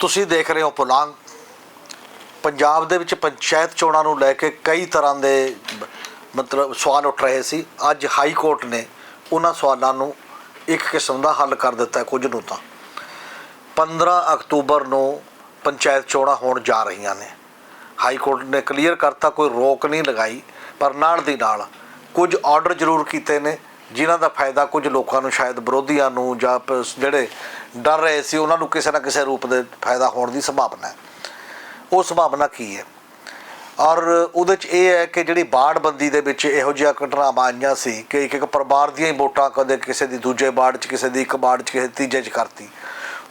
ਤੁਸੀਂ ਦੇਖ ਰਹੇ ਹੋ ਪੁਲਾਂਗ। ਪੰਜਾਬ ਦੇ ਵਿੱਚ ਪੰਚਾਇਤ ਚੋਣਾਂ ਨੂੰ ਲੈ ਕੇ ਕਈ ਤਰ੍ਹਾਂ ਦੇ ਮਤਲਬ ਸਵਾਲ ਉੱਠ ਰਹੇ ਸੀ। ਅੱਜ ਹਾਈ ਕੋਰਟ ਨੇ ਉਹਨਾਂ ਸਵਾਲਾਂ ਨੂੰ ਇੱਕ ਕਿਸਮ ਦਾ ਹੱਲ ਕਰ ਦਿੱਤਾ ਕੁਝ ਨੂੰ ਤਾਂ। 15 ਅਕਤੂਬਰ ਨੂੰ ਪੰਚਾਇਤ ਚੋਣਾਂ ਹੋਣ ਜਾ ਰਹੀਆਂ ਨੇ। ਹਾਈ ਕੋਰਟ ਨੇ ਕਲੀਅਰ ਕਰਤਾ ਕੋਈ ਰੋਕ ਨਹੀਂ ਲਗਾਈ, ਪਰ ਨਾਲ ਦੀ ਨਾਲ ਕੁਝ ਆਰਡਰ ਜ਼ਰੂਰ ਕੀਤੇ ਨੇ। ਜਿਨ੍ਹਾਂ ਦਾ ਫਾਇਦਾ ਕੁਝ ਲੋਕਾਂ ਨੂੰ, ਸ਼ਾਇਦ ਵਿਰੋਧੀਆਂ ਨੂੰ ਜਾਂ ਜਿਹੜੇ ਡਰ ਰਹੇ ਸੀ, ਉਹਨਾਂ ਨੂੰ ਕਿਸੇ ਨਾ ਕਿਸੇ ਰੂਪ ਦੇ ਫਾਇਦਾ ਹੋਣ ਦੀ ਸੰਭਾਵਨਾ ਹੈ। ਉਹ ਸੰਭਾਵਨਾ ਕੀ ਹੈ? ਔਰ ਉਹਦੇ ਚ ਇਹ ਹੈ ਕਿ ਜਿਹੜੀ ਬਾੜਬੰਦੀ ਦੇ ਵਿੱਚ ਇਹੋ ਜਿਹੀਆਂ ਘਟਨਾਵਾਂ ਆਈਆਂ ਸੀ ਕਿ ਇੱਕ ਇੱਕ ਪਰਿਵਾਰ ਦੀਆਂ ਹੀ ਵੋਟਾਂ ਕਦੇ ਕਿਸੇ ਦੀ ਦੂਜੇ ਬਾੜ 'ਚ, ਕਿਸੇ ਦੀ ਇੱਕ ਬਾੜ 'ਚ, ਕਿਸੇ ਦੀ ਤੀਜੇ 'ਚ ਕਰਤੀ।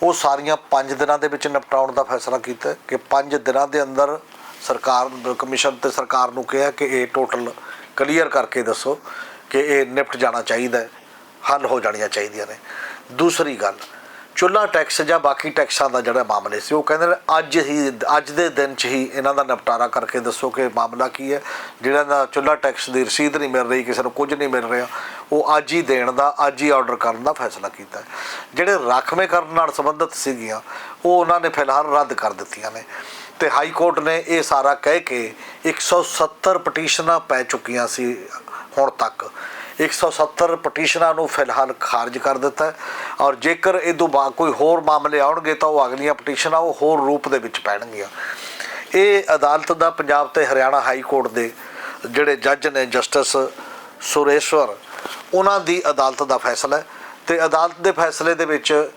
ਉਹ ਸਾਰੀਆਂ 5 ਦਿਨਾਂ ਦੇ ਵਿੱਚ ਨਿਪਟਾਉਣ ਦਾ ਫੈਸਲਾ ਕੀਤਾ ਕਿ 5 ਦਿਨਾਂ ਦੇ ਅੰਦਰ ਸਰਕਾਰ, ਕਮਿਸ਼ਨ ਤੇ ਸਰਕਾਰ ਨੂੰ ਕਿਹਾ ਕਿ ਇਹ ਟੋਟਲ ਕਲੀਅਰ ਕਰਕੇ ਦੱਸੋ ਕਿ ਇਹ ਨਿਪਟ ਜਾਣਾ ਚਾਹੀਦਾ ਹੈ, ਹੱਲ ਹੋ ਜਾਣੀਆਂ ਚਾਹੀਦੀਆਂ ਨੇ। ਦੂਸਰੀ ਗੱਲ ਚੁੱਲਾ ਟੈਕਸ ਜਾਂ ਬਾਕੀ ਟੈਕਸਾਂ ਦਾ ਜਿਹੜਾ ਮਾਮਲੇ ਸੀ, ਉਹ ਕਹਿੰਦੇ ਨੇ ਅੱਜ ਹੀ, ਅੱਜ ਦੇ ਦਿਨ 'ਚ ਹੀ ਇਹਨਾਂ ਦਾ ਨਿਪਟਾਰਾ ਕਰਕੇ ਦੱਸੋ ਕਿ ਮਾਮਲਾ ਕੀ ਹੈ। ਜਿਹੜਾ ਦਾ ਚੁੱਲਾ ਟੈਕਸ ਦੀ ਰਸੀਦ ਨਹੀਂ ਮਿਲ ਰਹੀ, ਕਿਸੇ ਨੂੰ ਕੁਝ ਨਹੀਂ ਮਿਲ ਰਿਹਾ, ਉਹ ਅੱਜ ਹੀ ਦੇਣ ਦਾ, ਅੱਜ ਹੀ ਆਰਡਰ ਕਰਨ ਦਾ ਫੈਸਲਾ ਕੀਤਾ ਜਿਹੜੇ ਰਾਖਵੇਂ ਕਰਨ ਨਾਲ ਸੰਬੰਧਿਤ ਸੀਗੀਆਂ, ਉਹ ਉਹਨਾਂ ਨੇ ਫਿਲਹਾਲ ਰੱਦ ਕਰ ਦਿੱਤੀਆਂ ਨੇ। ਤੇ ਹਾਈ ਕੋਰਟ ਨੇ ਇਹ ਸਾਰਾ ਕਹਿ ਕੇ 170 ਪਟੀਸ਼ਨਾਂ ਪੈ ਚੁੱਕੀਆਂ ਸੀ ਹੁਣ ਤੱਕ 170 ਪਟੀਸ਼ਨਾਂ ਨੂੰ ਫਿਲਹਾਲ ਖਾਰਜ ਕਰ ਦਿੱਤਾ ਔਰ ਜੇਕਰ ਇਹ ਤੋਂ ਬਾਅਦ ਕੋਈ ਹੋਰ ਮਾਮਲੇ ਆਉਣਗੇ ਤਾਂ ਉਹ ਅਗਲੀਆਂ ਪਟੀਸ਼ਨਾਂ ਉਹ ਹੋਰ ਰੂਪ ਦੇ ਵਿੱਚ ਪੈਣਗੀਆਂ। ਇਹ ਅਦਾਲਤ ਦਾ ਪੰਜਾਬ ਤੇ ਹਰਿਆਣਾ ਹਾਈ ਕੋਰਟ ਦੇ ਜਿਹੜੇ ਜੱਜ ਨੇ ਜਸਟਿਸ ਸੁਰੇਸ਼ਵਰ, ਉਹਨਾਂ ਦੀ ਅਦਾਲਤ ਦਾ ਫੈਸਲਾ ਹੈ ਤੇ ਅਦਾਲਤ ਦੇ ਫੈਸਲੇ ਦੇ ਵਿੱਚ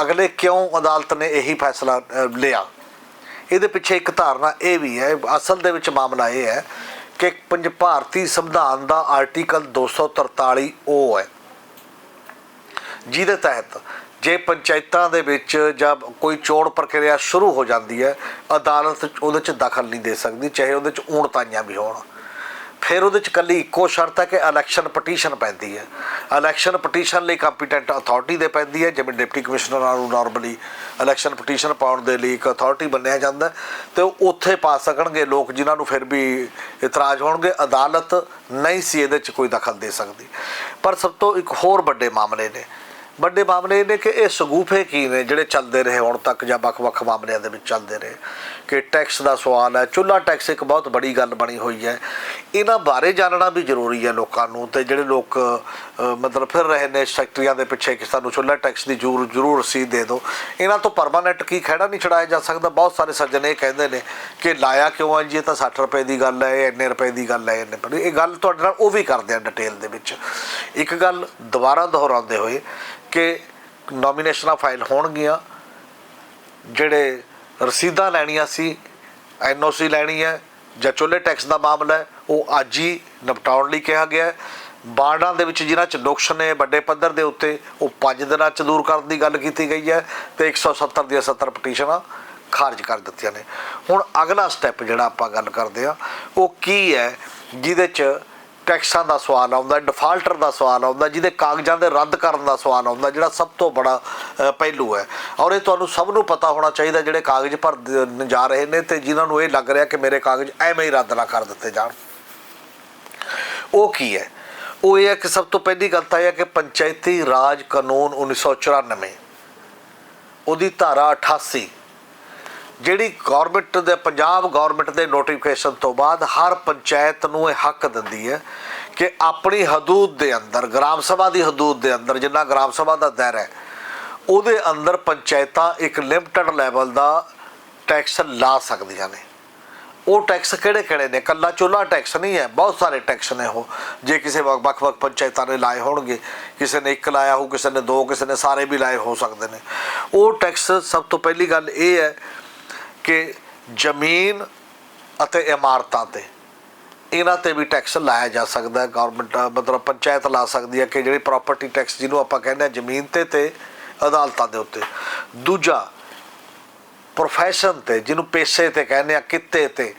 ਅਗਲੇ ਕਿਉਂ ਅਦਾਲਤ ਨੇ ਇਹੀ ਫੈਸਲਾ ਲਿਆ? ਇਹਦੇ ਪਿੱਛੇ ਇੱਕ ਧਾਰਨਾ ਇਹ ਵੀ ਹੈ, ਅਸਲ ਦੇ ਵਿੱਚ ਮਾਮਲਾ ਇਹ ਹੈ ਕਿ ਪੰਜ ਭਾਰਤੀ ਸੰਵਿਧਾਨ ਦਾ ਆਰਟੀਕਲ 243 ਉਹ ਹੈ। ਜਿਹਦੇ ਤਹਿਤ ਜੇ ਪੰਚਾਇਤਾਂ ਦੇ ਵਿੱਚ ਜਾਂ ਕੋਈ ਚੋਣ ਪ੍ਰਕਿਰਿਆ ਸ਼ੁਰੂ ਹੋ ਜਾਂਦੀ ਹੈ, ਅਦਾਲਤ ਉਹਦੇ 'ਚ ਦਖਲ ਨਹੀਂ ਦੇ ਸਕਦੀ, ਚਾਹੇ ਉਹਦੇ 'ਚ ਊਣਤਾਈਆਂ ਵੀ ਹੋਣ। ਫਿਰ ਉਹਦੇ 'ਚ ਕੱਲੀ ਇੱਕੋ ਸ਼ਰਤ ਹੈ ਕਿ ਇਲੈਕਸ਼ਨ ਪਟੀਸ਼ਨ ਪੈਂਦੀ ਹੈ। ਇਲੈਕਸ਼ਨ ਪਟੀਸ਼ਨ ਲਈ ਕੰਪੀਟੈਂਟ ਅਥਾਰਟੀ ਦੇ ਪੈਂਦੀ ਹੈ, ਜਿਵੇਂ ਡਿਪਟੀ ਕਮਿਸ਼ਨਰਾਂ ਨੂੰ ਨਾਰਮਲੀ ਇਲੈਕਸ਼ਨ ਪਟੀਸ਼ਨ ਪਾਉਣ ਦੇ ਲਈ ਇੱਕ ਅਥਾਰਟੀ ਬਣਿਆ ਜਾਂਦਾ ਹੈ ਤੇ ਉਹ ਉੱਥੇ ਪਾ ਸਕਣਗੇ ਲੋਕ, ਜਿਨ੍ਹਾਂ ਨੂੰ ਫਿਰ ਵੀ ਇਤਰਾਜ਼ ਹੋਣਗੇ, ਅਦਾਲਤ ਨਹੀਂ ਸੀ ਇਹਦੇ 'ਚ ਕੋਈ ਦਖਲ ਦੇ ਸਕਦੀ। ਪਰ ਸਭ ਤੋਂ ਇੱਕ ਹੋਰ ਵੱਡੇ ਮਾਮਲੇ ਨੇ। ਵੱਡੇ ਮਾਮਲੇ ਇਹ ਨੇ ਕਿ ਇਹ ਸਗੂਫੇ ਕੀ ਨੇ, ਜਿਹੜੇ ਚੱਲਦੇ ਰਹੇ ਹੁਣ ਤੱਕ ਜਾਂ ਵੱਖ-ਵੱਖ ਮਾਮਲਿਆਂ ਦੇ ਵਿੱਚ ਚੱਲਦੇ ਰਹੇ। ਕਿ ਟੈਕਸ ਦਾ ਸਵਾਲ ਹੈ ਚੁੱਲਾ ਟੈਕਸ ਇੱਕ ਬਹੁਤ ਬੜੀ ਗੱਲ ਬਣੀ ਹੋਈ ਹੈ। ਇਹਨਾਂ ਬਾਰੇ ਜਾਣਨਾ ਵੀ ਜ਼ਰੂਰੀ ਹੈ ਲੋਕਾਂ ਨੂੰ ਤੇ ਜਿਹੜੇ ਲੋਕ ਮਤਲਬ ਫਿਰ ਰਹੇ ਨੇ ਸੈਕਟਰੀਆਂ ਦੇ ਪਿੱਛੇ ਕਿ ਸਾਨੂੰ ਚੁੱਲਾ ਟੈਕਸ ਦੀ ਜ਼ਰੂਰ ਜ਼ਰੂਰ ਰਸੀਦ ਦੇ ਦਿਓ। ਇਹਨਾਂ ਤੋਂ ਪਰਮਾਨੈਂਟ ਕੀ ਖਹਿੜਾ ਨਹੀਂ ਛਡਾਇਆ ਜਾ ਸਕਦਾ? ਬਹੁਤ ਸਾਰੇ ਸੱਜਣ ਇਹ ਕਹਿੰਦੇ ਨੇ ਕਿ ਲਾਇਆ ਕਿਉਂ ਹੈ ਜੀ? ਇਹ ਤਾਂ 60 ਰੁਪਏ ਦੀ ਗੱਲ ਹੈ, ਇਹ ਇੰਨੇ ਰੁਪਏ ਦੀ ਗੱਲ ਹੈ, ਇੰਨੇ ਪਰ ਇਹ ਗੱਲ ਤੁਹਾਡੇ ਨਾਲ ਉਹ ਵੀ ਕਰਦੇ ਆ ਡਿਟੇਲ ਦੇ ਵਿੱਚ। ਇੱਕ ਗੱਲ ਦੁਬਾਰਾ ਦੁਹਰਾਉਂਦੇ ਹੋਏ ਕਿ ਨੋਮੀਨੇਸ਼ਨਾਂ ਫਾਈਲ ਹੋਣਗੀਆਂ, ਜਿਹੜੇ ਰਸੀਦਾਂ ਲੈਣੀਆਂ ਸੀ, ਐਨਓਸੀ ਲੈਣੀ ਹੈ, ਜਾਂ ਚੁੱਲ੍ਹੇ ਟੈਕਸ ਦਾ ਮਾਮਲਾ ਹੈ, ਉਹ ਅੱਜ ਹੀ ਨਿਪਟਾਉਣ ਲਈ ਕਿਹਾ ਗਿਆ ਹੈ। ਬਾਰਡਾਂ ਦੇ ਵਿੱਚ ਜਿਨ੍ਹਾਂ ਚ ਨੁਕਸ ਨੇ ਵੱਡੇ ਪੱਧਰ ਦੇ ਉੱਤੇ, ਉਹ 5 ਦਿਨਾਂ ਚ ਦੂਰ ਕਰਨ ਦੀ ਗੱਲ ਕੀਤੀ ਗਈ ਹੈ ਤੇ 170 ਦੀਆਂ 70 ਪਟੀਸ਼ਨਾਂ ਖਾਰਜ ਕਰ ਦਿੱਤੀਆਂ ਨੇ। ਹੁਣ ਅਗਲਾ ਸਟੈਪ ਜਿਹੜਾ ਆਪਾਂ ਗੱਲ ਕਰਦੇ ਆ ਉਹ ਕੀ ਹੈ, ਜਿਹਦੇ ਚ ਟੈਕਸਾਂ ਦਾ ਸਵਾਲ ਆਉਂਦਾ, ਡਿਫਾਲਟਰ ਦਾ ਸਵਾਲ ਆਉਂਦਾ, ਜਿਹਦੇ ਕਾਗਜ਼ਾਂ ਦੇ ਰੱਦ ਕਰਨ ਦਾ ਸਵਾਲ ਆਉਂਦਾ, ਜਿਹੜਾ ਸਭ ਤੋਂ ਬੜਾ ਪਹਿਲੂ ਹੈ। ਔਰ ਇਹ ਤੁਹਾਨੂੰ ਸਭ ਨੂੰ ਪਤਾ ਹੋਣਾ ਚਾਹੀਦਾ, ਜਿਹੜੇ ਕਾਗਜ਼ ਭਰ ਦ- ਜਾ ਰਹੇ ਨੇ ਤੇ ਜਿਨ੍ਹਾਂ ਨੂੰ ਇਹ ਲੱਗ ਰਿਹਾ ਕਿ ਮੇਰੇ ਕਾਗਜ਼ ਐਵੇਂ ਹੀ ਰੱਦ ਨਾ ਕਰ ਦਿੱਤੇ ਜਾਣ। ਉਹ ਕੀ ਹੈ? ਉਹ ਇਹ ਹੈ ਕਿ ਸਭ ਤੋਂ ਪਹਿਲੀ ਗੱਲ ਤਾਂ ਇਹ ਹੈ ਕਿ ਪੰਚਾਇਤੀ ਰਾਜ ਕਾਨੂੰਨ 1994 ਉਹਦੀ ਧਾਰਾ 88 ਜਿਹੜੀ ਗਵਰਨਮੈਂਟ ਦੇ, ਪੰਜਾਬ ਗਵਰਨਮੈਂਟ ਦੇ ਨੋਟੀਫਿਕੇਸ਼ਨ ਤੋਂ ਬਾਅਦ ਹਰ ਪੰਚਾਇਤ ਨੂੰ ਇਹ ਹੱਕ ਦਿੰਦੀ ਹੈ ਕਿ ਆਪਣੀ ਹਦੂਦ ਦੇ ਅੰਦਰ, ਗ੍ਰਾਮ ਸਭਾ ਦੀ ਹਦੂਦ ਦੇ ਅੰਦਰ, ਜਿੰਨਾ ਗ੍ਰਾਮ ਸਭਾ ਦਾ ਦਾਇਰਾ ਹੈ, ਉਹਦੇ ਅੰਦਰ ਪੰਚਾਇਤਾਂ ਇੱਕ ਲਿਮਟਿਡ ਲੈਵਲ ਦਾ ਟੈਕਸ ਲਾ ਸਕਦੀਆਂ ਨੇ। ਉਹ ਟੈਕਸ ਕਿਹੜੇ ਕਿਹੜੇ ਨੇ? ਕੱਲਾ ਚੁੱਲਾ ਟੈਕਸ ਨਹੀਂ ਹੈ, ਬਹੁਤ ਸਾਰੇ ਟੈਕਸ ਨੇ ਉਹ। ਜੇ ਕਿਸੇ ਵੱਖ- ਵੱਖ-ਵੱਖ ਪੰਚਾਇਤਾਂ ਨੇ ਲਾਏ ਹੋਣਗੇ, ਕਿਸੇ ਨੇ ਇੱਕ ਲਾਇਆ ਹੋ ਕਿਸੇ ਨੇ ਦੋ, ਕਿਸੇ ਨੇ ਸਾਰੇ ਵੀ ਲਾਏ ਹੋ ਸਕਦੇ ਨੇ। ਉਹ ਟੈਕਸ ਸਭ ਤੋਂ ਪਹਿਲੀ ਗੱਲ ਇਹ ਹੈ ਕਿ ਜ਼ਮੀਨ ਅਤੇ ਇਮਾਰਤਾਂ ਤੇ ਇਹਨਾਂ ਤੇ ਵੀ ਟੈਕਸ ਲਾਇਆ ਜਾ ਸਕਦਾ ਹੈ। ਗਵਰਨਮੈਂਟ ਮਤਲਬ ਪੰਚਾਇਤ ਲਾ ਸਕਦੀ ਹੈ ਕਿ ਜਿਹੜੀ ਪ੍ਰਾਪਰਟੀ ਟੈਕਸ ਜਿਹਨੂੰ ਆਪਾਂ ਕਹਿੰਦੇ ਆ ਜ਼ਮੀਨ ਤੇ ਤੇ ਅਦਾਲਤਾਂ ਦੇ ਉੱਤੇ। ਦੂਜਾ ਪ੍ਰੋਫੈਸ਼ਨ ਤੇ ਜਿਹਨੂੰ ਪੇਸ਼ੇ ਤੇ ਕਹਿੰਦੇ ਆ ਕਿੱਤੇ ਤੇ।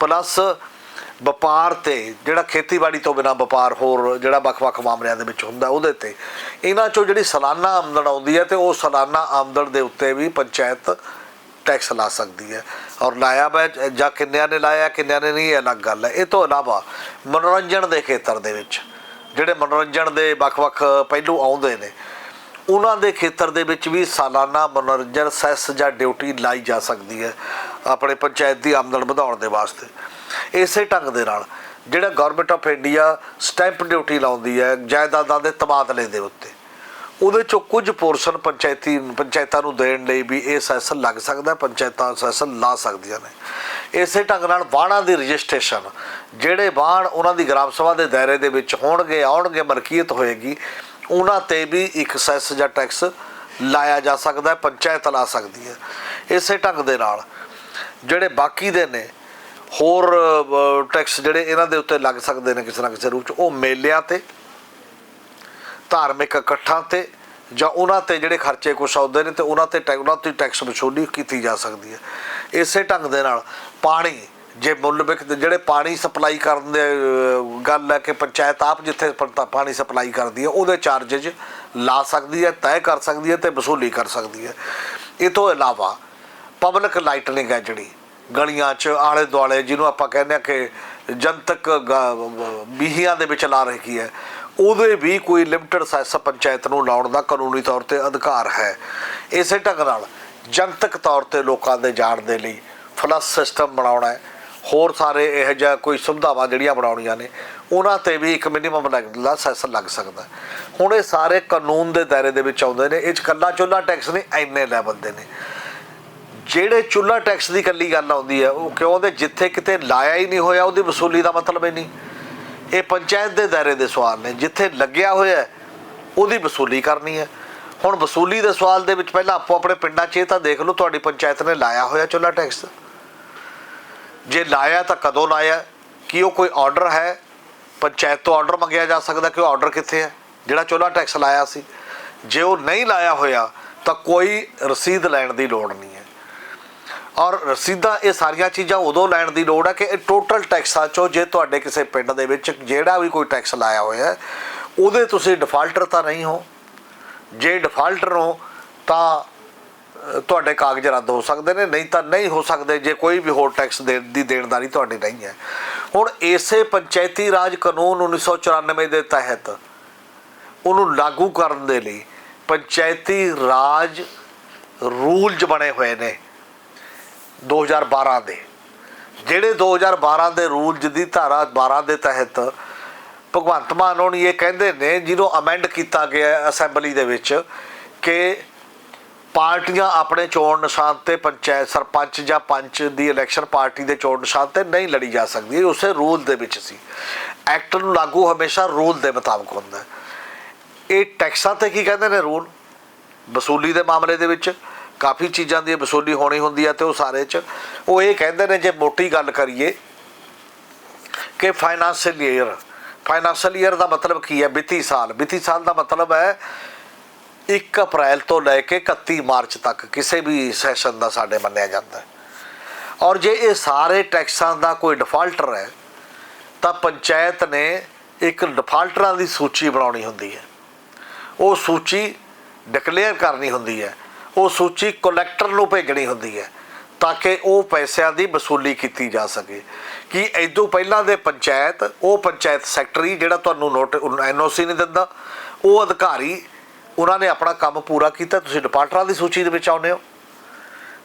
ਪਲੱਸ ਵਪਾਰ ਤੇ, ਜਿਹੜਾ ਖੇਤੀਬਾੜੀ ਤੋਂ ਬਿਨਾ ਵਪਾਰ ਹੋਰ ਜਿਹੜਾ ਵੱਖ-ਵੱਖ ਮਾਮਲਿਆਂ ਦੇ ਵਿੱਚ ਹੁੰਦਾ ਉਹਦੇ ਤੇ। ਇਹਨਾਂ ਚੋਂ ਜਿਹੜੀ ਸਾਲਾਨਾ ਆਮਦਨ ਆਉਂਦੀ ਹੈ ਤੇ ਉਹ ਸਾਲਾਨਾ ਆਮਦਨ ਦੇ ਉੱਤੇ ਵੀ ਪੰਚਾਇਤ ਟੈਕਸ ਲਾ ਸਕਦੀ ਹੈ। ਔਰ ਲਾਇਆ ਮੈਂ, ਜਾਂ ਕਿੰਨਿਆਂ ਨੇ ਲਾਇਆ, ਕਿੰਨਿਆਂ ਨੇ ਨਹੀਂ, ਇਹ ਅਲੱਗ ਗੱਲ ਹੈ। ਇਹ ਤੋਂ ਇਲਾਵਾ ਮਨੋਰੰਜਨ ਦੇ ਖੇਤਰ ਦੇ ਵਿੱਚ, ਜਿਹੜੇ ਮਨੋਰੰਜਨ ਦੇ ਵੱਖ-ਵੱਖ ਪਹਿਲੂ ਆਉਂਦੇ ਨੇ, ਉਹਨਾਂ ਦੇ ਖੇਤਰ ਦੇ ਵਿੱਚ ਵੀ ਸਾਲਾਨਾ ਮਨੋਰੰਜਨ ਸੈਸ ਜਾਂ ਡਿਊਟੀ ਲਾਈ ਜਾ ਸਕਦੀ ਹੈ ਆਪਣੇ ਪੰਚਾਇਤ ਦੀ ਆਮਦਨ ਵਧਾਉਣ ਦੇ ਵਾਸਤੇ। ਇਸੇ ਢੰਗ ਦੇ ਨਾਲ ਜਿਹੜਾ government of India stamp duty ਲਾਉਂਦੀ ਹੈ, ਜਾਇਦਾਦਾਂ ਦੇ ਤਬਾਦਲੇ ਦੇ ਉੱਤੇ। ਉਹਦੇ ਚੋਂ ਕੁਝ ਪੋਰਸ਼ਨ ਪੰਚਾਇਤੀ, ਪੰਚਾਇਤਾਂ ਨੂੰ ਦੇਣ ਲਈ ਵੀ ਇਹ ਸੈਸ਼ਨ ਲੱਗ ਸਕਦਾ, ਪੰਚਾਇਤਾਂ ਸੈਸ਼ਨ ਲਾ ਸਕਦੀਆਂ ਨੇ। ਇਸੇ ਢੰਗ ਨਾਲ ਵਾਹਣਾਂ ਦੀ ਰਜਿਸਟ੍ਰੇਸ਼ਨ, ਜਿਹੜੇ ਵਾਹਣ ਉਹਨਾਂ ਦੀ ਗ੍ਰਾਮ ਸਭਾ ਦੇ ਦਾਇਰੇ ਦੇ ਵਿੱਚ ਹੋਣਗੇ, ਆਉਣਗੇ, ਮਲਕੀਅਤ ਹੋਏਗੀ, ਉਹਨਾਂ ਤੇ ਵੀ ਇੱਕ ਸੈਸ ਜਾਂ ਟੈਕਸ ਲਾਇਆ ਜਾ ਸਕਦਾ ਹੈ, ਪੰਚਾਇਤ ਲਾ ਸਕਦੀ ਹੈ। ਇਸੇ ਢੰਗ ਦੇ ਨਾਲ ਜਿਹੜੇ ਬਾਕੀ ਦੇ ਨੇ, ਹੋਰ ਟੈਕਸ ਜਿਹੜੇ ਇਹਨਾਂ ਦੇ ਉੱਤੇ ਲੱਗ ਸਕਦੇ ਨੇ ਕਿਸੇ ਨਾ ਕਿਸੇ ਰੂਪ ਚ, ਉਹ ਮੇਲਿਆਂ ਤੇ ਧਾਰਮਿਕ ਇਕੱਠਾਂ ਤੇ ਜਾਂ ਉਹਨਾਂ ਤੇ ਜਿਹੜੇ ਖਰਚੇ ਕੁਛ ਆਉਂਦੇ ਨੇ ਤੇ ਉਹਨਾਂ ਤੇ ਟੈ- ਉਹਨਾਂ ਤੇ ਟੈਕਸ ਵਸੂਲੀ ਕੀਤੀ ਜਾ ਸਕਦੀ ਹੈ। ਇਸੇ ਢੰਗ ਦੇ ਨਾਲ ਪਾਣੀ, ਜੇ ਮੁੱਲ ਵਿਕ ਜਿਹੜੇ ਪਾਣੀ ਸਪਲਾਈ ਕਰਨ ਦੇ ਗੱਲ ਹੈ ਕਿ ਪੰਚਾਇਤ ਆਪ ਜਿੱਥੇ ਪ- ਪਾਣੀ ਸਪਲਾਈ ਕਰਦੀ ਹੈ, ਉਹਦੇ ਚਾਰजेज ਲਾ ਸਕਦੀ ਹੈ, ਤੈਅ ਕਰ ਸਕਦੀ ਹੈ ਤੇ ਵਸੂਲੀ ਕਰ ਸਕਦੀ ਹੈ। ਇਹ ਤੋਂ ਇਲਾਵਾ ਪਬਲਿਕ ਲਾਈਟਨਿੰਗ ਹੈ ਜਿਹੜੀ, ਗਲੀਆਂ 'ਚ ਆਲੇ ਦੁਆਲੇ ਜਿਹਨੂੰ ਆਪਾਂ ਕਹਿੰਦੇ ਆ ਕਿ ਜਨਤਕ ਗ- ਬੀਹੀਆਂ ਦੇ ਵਿੱਚ ਲਾ ਰਹੀ ਹੈ। ਉਹਦੇ ਵੀ ਕੋਈ ਲਿਮਟਿਡ ਸਾਈਜ਼ ਪੰਚਾਇਤ ਨੂੰ ਲਾਉਣ ਦਾ ਕਾਨੂੰਨੀ ਤੌਰ ਤੇ ਅਧਿਕਾਰ ਹੈ। ਇਸੇ ਢੰਗ ਨਾਲ ਜਨਤਕ ਤੌਰ ਤੇ ਲੋਕਾਂ ਦੇ ਜਾਣ ਦੇ ਲਈ ਫਲਸ ਸਿਸਟਮ ਬਣਾਉਣਾ ਹੈ। ਹੋਰ ਸਾਰੇ ਇਹ ਜਿਹਾ ਕੋਈ ਸੁਵਿਧਾਵਾਂ ਜਿਹੜੀਆਂ ਬਣਾਉਣੀਆਂ ਨੇ, ਉਹਨਾਂ ਤੇ ਵੀ ਇੱਕ ਮਿਨੀਮਮ ਦਾ ਸੈਸ ਲੱਗ ਸਕਦਾ ਹੁਣ ਇਹ ਸਾਰੇ ਕਾਨੂੰਨ ਦੇ ਦਾਇਰੇ ਦੇ ਵਿੱਚ ਆਉਂਦੇ ਨੇ, ਇਹ 'ਚ ਕੱਲਾ ਚੁੱਲਾ ਟੈਕਸ ਨੇ ਐਨੇ ਲੈਵਲ ਦੇ ਨੇ। ਜਿਹੜੇ ਚੁੱਲਾ ਟੈਕਸ ਦੀ ਕੱਲੀ ਗੱਲ ਆਉਂਦੀ ਹੈ, ਉਹ ਕਿਉਂ? ਦੇ ਜਿੱਥੇ ਕਿਤੇ ਲਾਇਆ ਹੀ ਨਹੀਂ ਹੋਇਆ, ਉਹਦੀ ਵਸੂਲੀ ਦਾ ਮਤਲਬ ਹੀ ਨਹੀਂ। ਇਹ ਪੰਚਾਇਤ ਦੇ ਦਾਇਰੇ ਦੇ ਸਵਾਲ ਨੇ, ਜਿੱਥੇ ਲੱਗਿਆ ਹੋਇਆ ਉਹਦੀ ਵਸੂਲੀ ਕਰਨੀ ਹੈ। ਹੁਣ ਵਸੂਲੀ ਦੇ ਸਵਾਲ ਦੇ ਵਿੱਚ ਪਹਿਲਾਂ ਆਪੋ ਆਪਣੇ ਪਿੰਡਾਂ 'ਚ ਇਹ ਤਾਂ ਦੇਖ ਲਓ, ਤੁਹਾਡੀ ਪੰਚਾਇਤ ਨੇ ਲਾਇਆ ਹੋਇਆ ਚੁੱਲਾ ਟੈਕਸ। ਜੇ ਲਾਇਆ ਤਾਂ ਕਦੋਂ ਲਾਇਆ? ਕੀ ਉਹ ਕੋਈ ਆਰਡਰ ਹੈ? ਪੰਚਾਇਤ ਤੋਂ ਆਰਡਰ ਮੰਗਿਆ ਜਾ ਸਕਦਾ ਕਿ ਉਹ ਆਰਡਰ ਕਿੱਥੇ ਹੈ? ਜਿਹੜਾ ਚੁੱਲਾ ਟੈਕਸ ਲਾਇਆ ਸੀ। ਜੇ ਉਹ ਨਹੀਂ ਲਾਇਆ ਹੋਇਆ, ਤਾਂ ਕੋਈ ਰਸੀਦ ਲੈਣ ਦੀ ਲੋੜ ਨਹੀਂ ਹੈ। ਔਰ ਰਸੀਦਾਂ ਇਹ ਸਾਰੀਆਂ ਚੀਜ਼ਾਂ ਉਦੋਂ ਲੈਣ ਦੀ ਲੋੜ ਹੈ ਕਿ ਇਹ ਟੋਟਲ ਟੈਕਸਾਂ ਚੋਂ ਜੇ ਤੁਹਾਡੇ ਕਿਸੇ ਪਿੰਡ ਦੇ ਵਿੱਚ ਜਿਹੜਾ ਵੀ ਕੋਈ ਟੈਕਸ ਲਾਇਆ ਹੋਇਆ ਹੈ, ਉਹਦੇ ਤੁਸੀਂ ਡਿਫਾਲਟਰ ਤਾਂ ਨਹੀਂ ਹੋ। ਜੇ ਡਿਫਾਲਟਰ ਹੋ, ਤਾਂ ਤੁਹਾਡੇ ਕਾਗਜ਼ ਰੱਦ ਹੋ ਸਕਦੇ ਨੇ, ਨਹੀਂ ਤਾਂ ਨਹੀਂ ਹੋ ਸਕਦੇ, ਜੇ ਕੋਈ ਵੀ ਹੋਰ ਟੈਕਸ ਦੇਣ ਦੀ ਦੇਣਦਾਰੀ ਤੁਹਾਡੀ ਨਹੀਂ ਹੈ। ਹੁਣ ਇਸੇ ਪੰਚਾਇਤੀ ਰਾਜ ਕਾਨੂੰਨ 1994 ਦੇ ਤਹਿਤ ਉਹਨੂੰ ਲਾਗੂ ਕਰਨ ਦੇ ਲਈ ਪੰਚਾਇਤੀ ਰਾਜ ਰੂਲਜ਼ ਬਣੇ ਹੋਏ ਨੇ। 2012 ਦੇ। ਜਿਹੜੇ 2012 ਦੇ ਰੂਲ ਦੀ ਧਾਰਾ 12 ਦੇ ਤਹਿਤ ਭਗਵੰਤ ਮਾਨ ਹੋਣੀ ਇਹ ਕਹਿੰਦੇ ਨੇ, ਜਿਹਨੂੰ ਅਮੈਂਡ ਕੀਤਾ ਗਿਆ ਅਸੈਂਬਲੀ ਦੇ ਵਿੱਚ ਕਿ ਪਾਰਟੀਆਂ ਆਪਣੇ ਚੋਣ ਨਿਸ਼ਾਨ ਤੇ ਪੰਚਾਇਤ ਸਰਪੰਚ ਜਾਂ ਪੰਚ ਦੀ ਇਲੈਕਸ਼ਨ ਪਾਰਟੀ ਦੇ ਚੋਣ ਨਿਸ਼ਾਨ ਤੇ ਨਹੀਂ ਲੜੀ ਜਾ ਸਕਦੀ। ਉਸੇ ਰੂਲ ਦੇ ਵਿੱਚ ਸੀ। ਐਕਟ ਨੂੰ ਲਾਗੂ ਹਮੇਸ਼ਾ ਰੂਲ ਦੇ ਮੁਤਾਬਕ ਹੁੰਦਾ ਇਹ ਟੈਕਸਾਂ ਤੇ ਕੀ ਕਹਿੰਦੇ ਨੇ ਰੂਲ? ਵਸੂਲੀ ਦੇ ਮਾਮਲੇ ਦੇ ਵਿੱਚ ਕਾਫੀ ਚੀਜ਼ਾਂ ਦੀ ਵਸੂਲੀ ਹੋਣੀ ਹੁੰਦੀ ਹੈ ਤੇ ਉਹ ਸਾਰੇ ਚ। ਉਹ ਇਹ ਕਹਿੰਦੇ ਨੇ, ਜੇ ਮੋਟੀ ਗੱਲ ਕਰੀਏ ਕਿ ਫਾਈਨੈਂਸ਼ੀਅਲ ਈਅਰ ਫਾਈਨੈਂਸ਼ੀਅਲ ਈਅਰ ਦਾ ਮਤਲਬ ਕੀ ਹੈ ਵਿੱਤੀ ਸਾਲ? ਵਿੱਤੀ ਸਾਲ ਦਾ ਮਤਲਬ ਹੈ 1 ਅਪ੍ਰੈਲ ਤੋਂ ਲੈ ਕੇ 31 ਮਾਰਚ ਤੱਕ ਕਿਸੇ ਵੀ ਸੈਸ਼ਨ ਦਾ ਸਾਡੇ ਮੰਨਿਆ ਜਾਂਦਾ ਹੈ। ਔਰ ਜੇ ਇਹ ਸਾਰੇ ਟੈਕਸਾਂ ਦਾ ਕੋਈ ਡਿਫਾਲਟਰ ਹੈ, ਤਾਂ ਪੰਚਾਇਤ ਨੇ ਇੱਕ ਡਿਫਾਲਟਰਾਂ ਦੀ ਸੂਚੀ ਬਣਾਉਣੀ ਹੁੰਦੀ ਹੈ। ਉਹ ਸੂਚੀ ਡਿਕਲੇਅਰ ਕਰਨੀ ਹੁੰਦੀ ਹੈ। ਉਹ ਸੂਚੀ ਕਲੈਕਟਰ ਨੂੰ ਭੇਜਣੀ ਹੁੰਦੀ ਹੈ ਤਾਂ ਕਿ ਉਹ ਪੈਸਿਆਂ ਦੀ ਵਸੂਲੀ ਕੀਤੀ ਜਾ ਸਕੇ। ਕਿ ਇਦੋਂ ਪਹਿਲਾਂ ਦੇ ਪੰਚਾਇਤ, ਉਹ ਪੰਚਾਇਤ ਸੈਕਟਰੀ ਜਿਹੜਾ ਤੁਹਾਨੂੰ ਨੋਟ ਐਨਓਸੀ ਨਹੀਂ ਦਿੰਦਾ ਉਹ ਅਧਿਕਾਰੀ, ਉਹਨਾਂ ਨੇ ਆਪਣਾ ਕੰਮ ਪੂਰਾ ਕੀਤਾ। ਤੁਸੀਂ ਡਿਪਾਰਟਰਾਂ ਦੀ ਸੂਚੀ ਦੇ ਵਿੱਚ ਆਉਂਦੇ ਹੋ।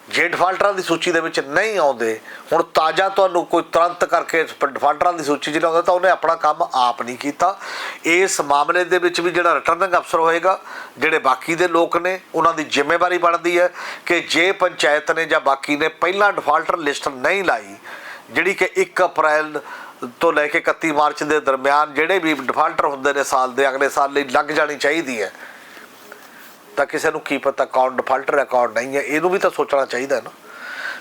ਜੇ ਡਿਫਾਲਟਰਾਂ ਦੀ ਸੂਚੀ ਦੇ ਵਿੱਚ ਨਹੀਂ ਆਉਂਦੇ, ਹੁਣ ਤਾਜ਼ਾ ਤੁਹਾਨੂੰ ਕੋਈ ਤੁਰੰਤ ਕਰਕੇ ਡਿਫਾਲਟਰਾਂ ਦੀ ਸੂਚੀ 'ਚ ਲਾਉਂਦਾ ਤਾਂ ਉਹਨੇ ਆਪਣਾ ਕੰਮ ਆਪ ਨਹੀਂ ਕੀਤਾ। ਇਸ ਮਾਮਲੇ ਦੇ ਵਿੱਚ ਵੀ ਜਿਹੜਾ ਰਿਟਰਨਿੰਗ ਅਫਸਰ ਹੋਏਗਾ, ਜਿਹੜੇ ਬਾਕੀ ਦੇ ਲੋਕ ਨੇ, ਉਹਨਾਂ ਦੀ ਜ਼ਿੰਮੇਵਾਰੀ ਬਣਦੀ ਹੈ ਕਿ ਜੇ ਪੰਚਾਇਤ ਨੇ ਜਾਂ ਬਾਕੀ ਨੇ ਪਹਿਲਾਂ ਡਿਫਾਲਟਰ ਲਿਸਟ ਨਹੀਂ ਲਾਈ, ਜਿਹੜੀ ਕਿ 1 ਅਪ੍ਰੈਲ ਤੋਂ ਲੈ ਕੇ 31 ਮਾਰਚ ਦੇ ਦਰਮਿਆਨ ਜਿਹੜੇ ਵੀ ਡਿਫਾਲਟਰ ਹੁੰਦੇ ਨੇ ਸਾਲ ਦੇ, ਅਗਲੇ ਸਾਲ ਲਈ ਲੱਗ ਜਾਣੀ ਚਾਹੀਦੀ ਹੈ ਤਾਂ ਕਿਸੇ ਨੂੰ ਕੀ ਪਤਾ ਕੌਣ ਡਿਫਾਲਟਰ ਹੈ ਕੌਣ ਨਹੀਂ ਹੈ, ਇਹਨੂੰ ਵੀ ਤਾਂ ਸੋਚਣਾ ਚਾਹੀਦਾ ਹੈ ਨਾ।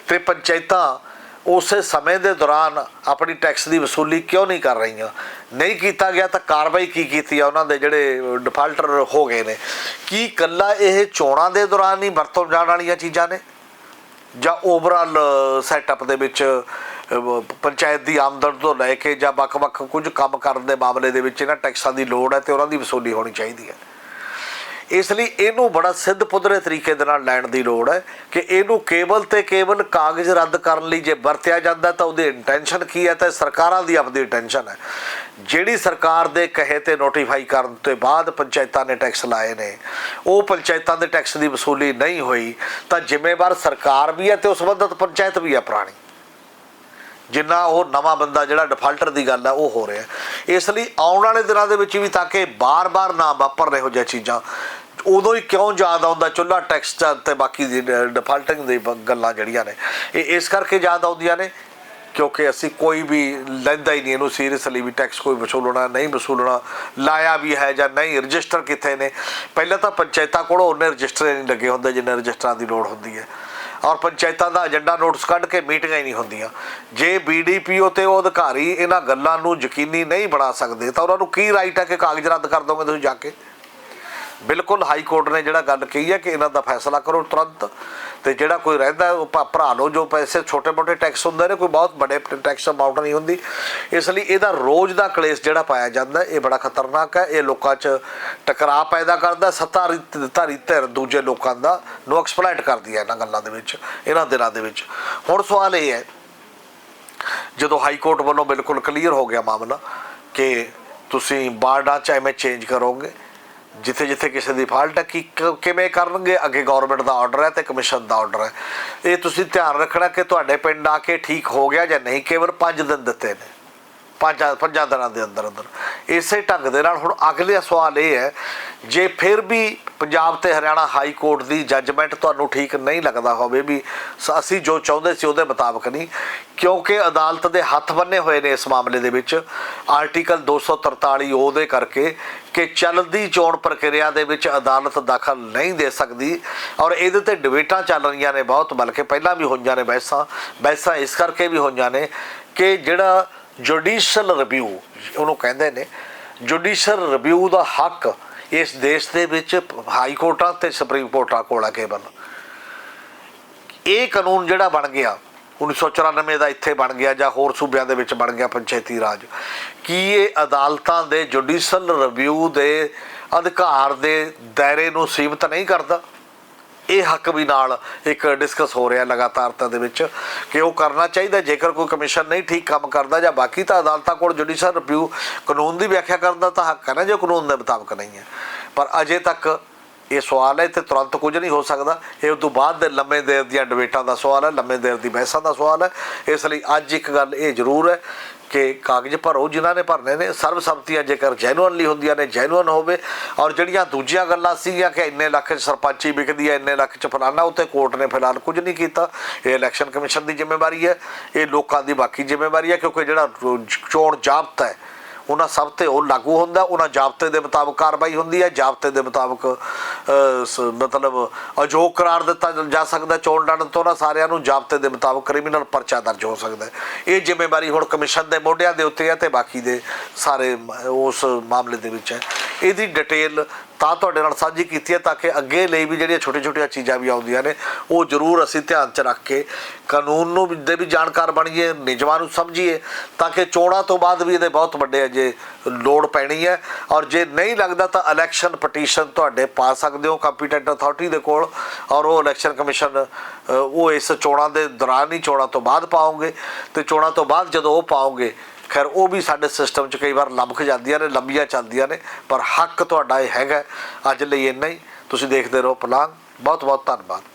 ਤੇ ਪੰਚਾਇਤਾਂ ਉਸੇ ਸਮੇਂ ਦੇ ਦੌਰਾਨ ਆਪਣੀ ਟੈਕਸ ਦੀ ਵਸੂਲੀ ਕਿਉਂ ਨਹੀਂ ਕਰ ਰਹੀਆਂ? ਨਹੀਂ ਕੀਤਾ ਗਿਆ ਤਾਂ ਕਾਰਵਾਈ ਕੀ ਕੀਤੀ ਆ ਉਹਨਾਂ ਦੇ ਜਿਹੜੇ ਡਿਫਾਲਟਰ ਹੋ ਗਏ ਨੇ? ਕੀ ਕੱਲਾ ਇਹ ਚੋਣਾਂ ਦੇ ਦੌਰਾਨ ਹੀ ਵਰਤੋਂ ਜਾਣ ਵਾਲੀਆਂ ਚੀਜ਼ਾਂ ਨੇ? ਜਾਂ ਓਵਰਆਲ ਸੈਟਅਪ ਦੇ ਵਿੱਚ ਪੰਚਾਇਤ ਦੀ ਆਮਦਨ ਤੋਂ ਲੈ ਕੇ ਜਾਂ ਵੱਖ-ਵੱਖ ਕੁਝ ਕੰਮ ਕਰਨ ਦੇ ਮਾਮਲੇ ਦੇ ਵਿੱਚ ਇਹਨਾਂ ਟੈਕਸਾਂ ਦੀ ਲੋੜ ਹੈ ਤੇ ਉਹਨਾਂ ਦੀ ਵਸੂਲੀ ਹੋਣੀ ਚਾਹੀਦੀ ਹੈ? ਇਸ ਲਈ ਇਹਨੂੰ ਬੜਾ ਸਿੱਧ ਪੁੱਧਰੇ ਤਰੀਕੇ ਦੇ ਨਾਲ ਲੈਣ ਦੀ ਲੋੜ ਹੈ ਕਿ ਇਹਨੂੰ ਕੇਵਲ ਤੇ ਕੇਵਲ ਕਾਗਜ਼ ਰੱਦ ਕਰਨ ਲਈ ਜੇ ਵਰਤਿਆ ਜਾਂਦਾ ਤਾਂ ਉਹਦੀ ਇੰਟੈਂਸ਼ਨ ਕੀ ਹੈ? ਤਾਂ ਸਰਕਾਰਾਂ ਦੀ ਆਪਦੀ ਇੰਟੈਂਸ਼ਨ ਹੈ। ਜਿਹੜੀ ਸਰਕਾਰ ਦੇ ਕਹੇ ਤੇ ਨੋਟੀਫਾਈ ਕਰਨ ਤੋਂ ਬਾਅਦ ਪੰਚਾਇਤਾਂ ਨੇ ਟੈਕਸ ਲਾਏ ਨੇ, ਉਹ ਪੰਚਾਇਤਾਂ ਦੇ ਟੈਕਸ ਦੀ ਵਸੂਲੀ ਨਹੀਂ ਹੋਈ, ਤਾਂ ਜ਼ਿੰਮੇਵਾਰ ਸਰਕਾਰ ਵੀ ਹੈ ਤੇ ਉਸ ਸੰਬੰਧਤ ਪੰਚਾਇਤ ਵੀ ਹੈ ਪੁਰਾਣੀ। ਜਿੰਨਾ ਉਹ ਨਵਾਂ ਬੰਦਾ ਜਿਹੜਾ ਡਿਫਾਲਟਰ ਦੀ ਗੱਲ ਹੈ, ਉਹ ਹੋ ਰਿਹਾ ਇਸ ਲਈ ਆਉਣ ਵਾਲੇ ਦਿਨਾਂ ਦੇ ਵਿੱਚ ਵੀ ਤਾਂ ਕਿ ਬਾਰ-ਬਾਰ ਨਾ ਵਾਪਰ ਰਹੋ ਜਿਹੀਆਂ ਚੀਜ਼ਾਂ, ਉਦੋਂ ਹੀ ਕਿਉਂ ਯਾਦ ਆਉਂਦਾ ਚੁੱਲਾ ਟੈਕਸ ਤੇ ਬਾਕੀ ਦੀ ਡਿਫਾਲਟਿੰਗ ਦੀ ਬ- ਗੱਲਾਂ ਜਿਹੜੀਆਂ ਨੇ, ਇਹ ਇਸ ਕਰਕੇ ਯਾਦ ਆਉਂਦੀਆਂ ਨੇ, ਕਿਉਂਕਿ ਅਸੀਂ ਕੋਈ ਵੀ ਲੈਂਦਾ ਹੀ ਨਹੀਂ ਇਹਨੂੰ ਸੀਰੀਅਸਲੀ ਵੀ ਟੈਕਸ ਕੋਈ ਵਸੂਲਣਾ ਨਹੀਂ ਵਸੂਲਣਾ ਲਾਇਆ ਵੀ ਹੈ ਜਾਂ ਨਹੀਂ ਰਜਿਸਟਰ ਕਿੱਥੇ ਨੇ। ਪਹਿਲਾਂ ਤਾਂ ਪੰਚਾਇਤਾਂ ਕੋਲ ਉਹਨੇ ਰਜਿਸਟਰ ਨਹੀਂ ਲੱਗੇ ਹੁੰਦੇ ਜਿੰਨੇ ਰਜਿਸਟਰਾਂ ਦੀ ਲੋੜ ਹੁੰਦੀ ਹੈ। ਔਰ ਪੰਚਾਇਤਾਂ ਦਾ ਏਜੰਡਾ ਨੋਟਿਸ ਕੱਢ ਕੇ ਮੀਟਿੰਗਾਂ ਹੀ ਨਹੀਂ ਹੁੰਦੀਆਂ। ਜੇ ਬੀਡੀਪੀਓ ਤੇ ਉਹ ਅਧਿਕਾਰੀ ਇਹਨਾਂ ਗੱਲਾਂ ਨੂੰ ਯਕੀਨੀ ਨਹੀਂ ਬਣਾ ਸਕਦੇ, ਤਾਂ ਉਹਨਾਂ ਨੂੰ ਕੀ ਰਾਈਟ ਹੈ ਕਿ ਕਾਗਜ਼ ਰੱਦ ਕਰ ਦੋਗੇ ਤੁਸੀਂ ਜਾ ਕੇ? ਬਿਲਕੁਲ ਹਾਈ ਕੋਰਟ ਨੇ ਜਿਹੜਾ ਗੱਲ ਕਹੀ ਹੈ ਕਿ ਇਹਨਾਂ ਦਾ ਫੈਸਲਾ ਕਰੋ ਤੁਰੰਤ ਤੇ ਜਿਹੜਾ ਕੋਈ ਰਹਿੰਦਾ ਉਹ ਭ- ਭਰਾ ਲਓ, ਜੋ ਪੈਸੇ ਛੋਟੇ-ਮੋਟੇ ਟੈਕਸ ਹੁੰਦੇ ਨੇ, ਕੋਈ ਬਹੁਤ ਵੱਡੇ ਟੈਕਸ ਅਮਾਉਂਟ ਨਹੀਂ ਹੁੰਦੀ। ਇਸ ਲਈ ਇਹਦਾ ਰੋਜ਼ ਦਾ ਕਲੇਸ਼ ਜਿਹੜਾ ਪਾਇਆ ਜਾਂਦਾ ਇਹ ਬੜਾ ਖਤਰਨਾਕ ਹੈ। ਇਹ ਲੋਕਾਂ 'ਚ ਟਕਰਾਅ ਪੈਦਾ ਕਰਦਾ, ਸੱਤਾ ਧਾਰੀ ਧਿਰ ਦੂਜੇ ਲੋਕਾਂ ਦਾ ਨੂੰ ਐਕਸਪਲੋਇਟ ਕਰਦੀ ਹੈ ਇਹਨਾਂ ਗੱਲਾਂ ਦੇ ਵਿੱਚ, ਇਹਨਾਂ ਦਿਨਾਂ ਦੇ ਵਿੱਚ। ਹੁਣ ਸਵਾਲ ਇਹ ਹੈ, ਜਦੋਂ ਹਾਈ ਕੋਰਟ ਵੱਲੋਂ ਬਿਲਕੁਲ ਕਲੀਅਰ ਹੋ ਗਿਆ ਮਾਮਲਾ ਕਿ ਤੁਸੀਂ ਬਾਰਡਾਂ ਚ ਐਵੇਂ ਚੇਂਜ ਕਰੋਗੇ ਜਿੱਥੇ ਜਿੱਥੇ ਕਿਸੇ ਦੀ ਫਾਲਟ ਹੈ, ਕਿ ਕਿਵੇਂ ਕਰਨਗੇ? ਅੱਗੇ ਗਵਰਨਮੈਂਟ ਦਾ ਆਰਡਰ ਹੈ ਤੇ ਕਮਿਸ਼ਨ ਦਾ ਆਰਡਰ ਹੈ। ਇਹ ਤੁਸੀਂ ਧਿਆਨ ਰੱਖਣਾ ਕਿ ਤੁਹਾਡੇ ਪਿੰਡ ਆ ਕੇ ਠੀਕ ਹੋ ਗਿਆ ਜਾਂ ਨਹੀਂ, ਕੇਵਲ 5 ਦਿਨ ਦਿੱਤੇ ਨੇ। ਪੰਜ ਪੰਜਾਂ ਦਿਨਾਂ ਦੇ ਅੰਦਰ ਅੰਦਰ। ਇਸੇ ਢੰਗ ਦੇ ਨਾਲ ਹੁਣ ਅਗਲੇ ਸਵਾਲ ਇਹ ਹੈ, ਜੇ ਫਿਰ ਵੀ ਪੰਜਾਬ ਤੇ ਹਰਿਆਣਾ ਹਾਈ ਕੋਰਟ ਦੀ ਜੱਜਮੈਂਟ ਤੁਹਾਨੂੰ ਠੀਕ ਨਹੀਂ ਲੱਗਦਾ ਹੋਵੇ ਵੀ ਸ- ਅਸੀਂ ਜੋ ਚਾਹੁੰਦੇ ਸੀ ਉਹਦੇ ਮੁਤਾਬਕ ਨਹੀਂ, ਕਿਉਂਕਿ ਅਦਾਲਤ ਦੇ ਹੱਥ ਬੰਨੇ ਹੋਏ ਨੇ ਇਸ ਮਾਮਲੇ ਦੇ ਵਿੱਚ ਆਰਟੀਕਲ 243 ਉਹਦੇ ਕਰਕੇ ਕਿ ਚੱਲਦੀ ਚੋਣ ਪ੍ਰਕਿਰਿਆ ਦੇ ਵਿੱਚ ਅਦਾਲਤ ਦਖਲ ਨਹੀਂ ਦੇ ਸਕਦੀ ਔਰ ਇਹਦੇ ਤੇ ਡਿਬੇਟਾਂ ਚੱਲ ਰਹੀਆਂ ਨੇ ਬਹੁਤ, ਬਲਕਿ ਪਹਿਲਾਂ ਵੀ ਹੋਈਆਂ ਨੇ ਬਹਿਸਾਂ ਬਹਿਸਾਂ ਇਸ ਕਰਕੇ ਵੀ ਹੋਈਆਂ ਨੇ ਕਿ ਜਿਹੜਾ ਜੁਡੀਸ਼ੀਅਲ ਰਿਵਿਊ ਉਹਨੂੰ ਕਹਿੰਦੇ ਨੇ ਜੁਡੀਸ਼ੀਅਲ ਰਿਵਿਊ ਦਾ ਹੱਕ ਇਸ ਦੇਸ਼ ਦੇ ਵਿੱਚ ਹਾਈ ਕੋਰਟਾਂ ਤੇ ਸੁਪਰੀਮ ਕੋਰਟਾਂ ਕੋਲ ਹੈ ਕੇਵਲ। ਇਹ ਕਾਨੂੰਨ ਜਿਹੜਾ ਬਣ ਗਿਆ 1994 ਦਾ ਇੱਥੇ ਬਣ ਗਿਆ ਜਾਂ ਹੋਰ ਸੂਬਿਆਂ ਦੇ ਵਿੱਚ ਬਣ ਗਿਆ ਪੰਚਾਇਤੀ ਰਾਜ, ਕੀ ਇਹ ਅਦਾਲਤਾਂ ਦੇ ਜੁਡੀਸ਼ੀਅਲ ਰਿਵਿਊ ਦੇ ਅਧਿਕਾਰ ਦੇ ਦਾਇਰੇ ਨੂੰ ਸੀਮਤ ਨਹੀਂ ਕਰਦਾ? ਇਹ ਹੱਕ ਵੀ ਨਾਲ ਇੱਕ ਡਿਸਕਸ ਹੋ ਰਿਹਾ ਲਗਾਤਾਰਤਾ ਦੇ ਵਿੱਚ ਕਿ ਉਹ ਕਰਨਾ ਚਾਹੀਦਾ, ਜੇਕਰ ਕੋਈ ਕਮਿਸ਼ਨ ਨਹੀਂ ਠੀਕ ਕੰਮ ਕਰਦਾ ਜਾਂ ਬਾਕੀ ਤਾਂ ਅਦਾਲਤਾਂ ਕੋਲ ਜੁਡੀਸ਼ੀਅਲ ਰਿਵਿਊ ਕਾਨੂੰਨ ਦੀ ਵਿਆਖਿਆ ਕਰਨ ਦਾ ਤਾਂ ਹੱਕ ਹੈ ਨਾ, ਜੋ ਕਾਨੂੰਨ ਦੇ ਮੁਤਾਬਕ ਨਹੀਂ ਹੈ। ਪਰ ਅਜੇ ਤੱਕ ਇਹ ਸਵਾਲ ਹੈ ਤੇ ਤੁਰੰਤ ਕੁਝ ਨਹੀਂ ਹੋ ਸਕਦਾ। ਇਹ ਉਸ ਤੋਂ ਬਾਅਦ ਦੇ ਲੰਮੇ ਦੇਰ ਦੀਆਂ ਡਿਬੇਟਾਂ ਦਾ ਸਵਾਲ ਹੈ, ਲੰਮੇ ਦੇਰ ਦੀ ਬਹਿਸਾਂ ਦਾ ਸਵਾਲ ਹੈ। ਇਸ ਲਈ ਅੱਜ ਇੱਕ ਗੱਲ ਇਹ ਜ਼ਰੂਰ ਹੈ ਕਿ ਕਾਗਜ਼ ਭਰੋ, ਜਿਨ੍ਹਾਂ ਨੇ ਭਰਨੇ ਨੇ ਸਰਬਸੰਮਤੀਆਂ ਜੇਕਰ ਜੈਨੂਅਨਲੀ ਹੁੰਦੀਆਂ ਨੇ ਜੈਨੂਅਨ ਹੋਵੇ, ਔਰ ਜਿਹੜੀਆਂ ਦੂਜੀਆਂ ਗੱਲਾਂ ਸੀਗੀਆਂ ਕਿ ਇੰਨੇ ਲੱਖ 'ਚ ਸਰਪੰਚੀ ਵਿਕਦੀ ਹੈ, ਇੰਨੇ ਲੱਖ 'ਚ ਫਲਾਣਾ ਉੱਤੇ ਕੋਰਟ ਨੇ ਫਿਲਹਾਲ ਕੁਝ ਨਹੀਂ ਕੀਤਾ। ਇਹ ਇਲੈਕਸ਼ਨ ਕਮਿਸ਼ਨ ਦੀ ਜ਼ਿੰਮੇਵਾਰੀ ਹੈ, ਇਹ ਲੋਕਾਂ ਦੀ ਬਾਕੀ ਜ਼ਿੰਮੇਵਾਰੀ ਹੈ, ਕਿਉਂਕਿ ਜਿਹੜਾ ਚੋਣ ਜ਼ਾਬਤਾ ਹੈ ਉਹਨਾਂ ਸਭ ਤੇ ਉਹ ਲਾਗੂ ਹੁੰਦਾ, ਉਹਨਾਂ ਜ਼ਾਬਤੇ ਦੇ ਮੁਤਾਬਕ ਕਾਰਵਾਈ ਹੁੰਦੀ ਹੈ, ਜ਼ਾਬਤੇ ਦੇ ਮੁਤਾਬਕ ਸ- ਮਤਲਬ ਅਜੋਗ ਕਰਾਰ ਦਿੱਤਾ ਜਾ ਸਕਦਾ ਚੋਣ ਲੜਨ ਤੋਂ ਨਾ ਸਾਰਿਆਂ ਨੂੰ ਜ਼ਾਬਤੇ ਦੇ ਮੁਤਾਬਕ ਕ੍ਰਿਮੀਨਲ ਪਰਚਾ ਦਰਜ ਹੋ ਸਕਦਾ ਇਹ ਜ਼ਿੰਮੇਵਾਰੀ ਹੁਣ ਕਮਿਸ਼ਨ ਦੇ ਮੋਢਿਆਂ ਦੇ ਉੱਤੇ ਹੈ ਤੇ ਬਾਕੀ ਦੇ ਸਾਰੇ ਉਸ ਮਾਮਲੇ ਦੇ ਵਿੱਚ ਹੈ। ਇਹਦੀ ਡਿਟੇਲ ਤਾਂ ਤੁਹਾਡੇ ਨਾਲ ਸਾਂਝੀ ਕੀਤੀ ਹੈ ਤਾਂ ਕਿ ਅੱਗੇ ਲਈ ਵੀ ਜਿਹੜੀਆਂ ਛੋਟੀਆਂ ਛੋਟੀਆਂ ਚੀਜ਼ਾਂ ਵੀ ਆਉਂਦੀਆਂ ਨੇ, ਉਹ ਜ਼ਰੂਰ ਅਸੀਂ ਧਿਆਨ 'ਚ ਰੱਖ ਕੇ ਕਾਨੂੰਨ ਨੂੰ ਦੇ ਵੀ ਜਾਣਕਾਰ ਬਣੀਏ, ਨਿਯਮਾਂ ਨੂੰ ਸਮਝੀਏ, ਤਾਂ ਕਿ ਚੋਣਾਂ ਤੋਂ ਬਾਅਦ ਵੀ ਇਹਦੇ ਬਹੁਤ ਵੱਡੇ ਅਜੇ ਲੋੜ ਪੈਣੀ ਹੈ। ਔਰ ਜੇ ਨਹੀਂ ਲੱਗਦਾ ਤਾਂ ਇਲੈਕਸ਼ਨ ਪਟੀਸ਼ਨ ਤੁਹਾਡੇ ਪਾ ਸਕਦੇ ਹੋ ਕੰਪੀਟੈਂਟ ਅਥਾਰਟੀ ਦੇ ਕੋਲ। ਔਰ ਉਹ ਇਲੈਕਸ਼ਨ ਕਮਿਸ਼ਨ ਉਹ ਇਸ ਚੋਣਾਂ ਦੇ ਦੌਰਾਨ ਹੀ ਚੋਣਾਂ ਤੋਂ ਬਾਅਦ ਪਾਉਂਗੇ। ਤੇ ਚੋਣਾਂ ਤੋਂ ਬਾਅਦ ਜਦੋਂ ਉਹ ਪਾਉਂਗੇ ਖੈਰ, ਉਹ ਵੀ ਸਾਡੇ ਸਿਸਟਮ 'ਚ ਕਈ ਵਾਰ ਲੰਮਕ ਜਾਂਦੀਆਂ ਨੇ ਲੰਬੀਆਂ ਚੱਲਦੀਆਂ ਨੇ, ਪਰ ਹੱਕ ਤੁਹਾਡਾ ਇਹ ਹੈਗਾ, ਅੱਜ ਲਈ ਇੰਨਾ ਹੀ। ਤੁਸੀਂ ਦੇਖਦੇ ਰਹੋ ਪਲਾਂਗ ਬਹੁਤ ਬਹੁਤ ਧੰਨਵਾਦ।